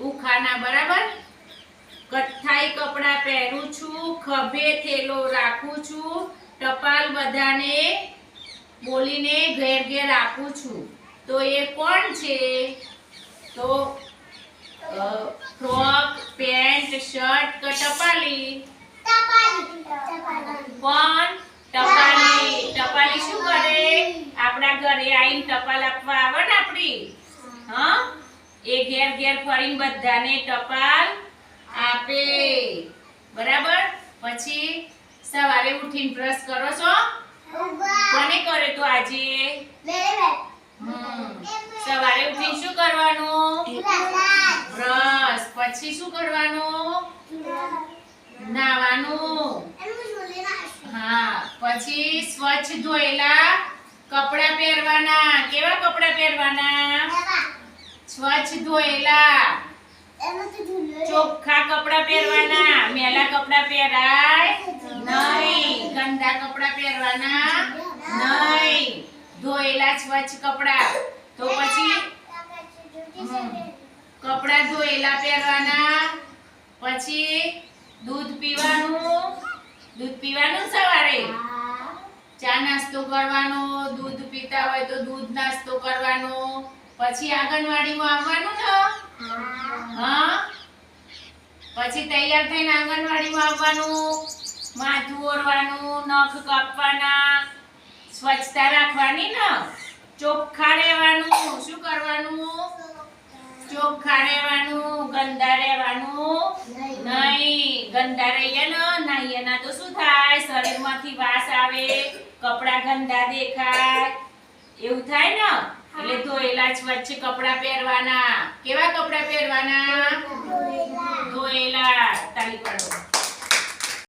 ઉખાના, બરાબર? કથ્થાઈ કપડાં પહેરું છું, ખભે થેલો રાખું છું, ટપાલ બધાને બોલીને ઘેર ઘેર આપું છું. તો એ કોણ છે? તો ફ્રોક, પેન્ટ, શર્ટ કે ટપાલી? કોણ? ટપાલી. ટપાલી શું કરે? આપણા ઘરે આવીને ટપાલ આપવા આવે ને ઘેર ઘેર ફરીને બધાને ટપાલ આપે. બરાબર? પછી સવારે ઉઠીને બ્રશ કરો છો? કોને કરે તો આજે? સવારે ઉઠીને શું કરવાનું? બ્રશ. પછી શું કરવાનું? નાવાનું. હા. પછી સ્વચ્છ ધોયેલા કપડા પહેરવાના. કેવા કપડા પહેરવાના? સ્વચ્છ ધોયેલા. ચોખ્ખા કપડા પહેરવાના. મેલા કપડા પહેરાય નહીં. ગંદા કપડા પહેરવાના નહીં. ધોયેલા સ્વચ્છ કપડા. તો પછી? કપડા ધોયેલા પહેરવાના. પછી દૂધ પીવાનું. દૂધ પીવાનું સવારે? ચા નાસ્તો કરવાનો. દૂધ પીતા હોય તો દૂધ નાસ્તો કરવાનો. પછી આંગણવાડીમાં આવવાનું ને? હા? પછી તૈયાર થઈને આંગણવાડીમાં આવવાનું, માથું ઓરવાનું નખ કાપવાના, સ્વચ્છતા રાખવાની ને? ચોખ્ખા રહેવાનું, શું કરવાનું? ચોખ્ખા રહેવાનું, ગંદા રહેવાનું? નહીં, ગંદા રહીએ ને? નાહીએ ના તો શું થાય? શરીરમાંથી વાસ આવે, કપડા ગંદા દેખાય. એવું થાય ને? એટલે ધોયેલા સ્વચ્છ કપડા પહેરવાના. કેવા કપડા પહેરવાના?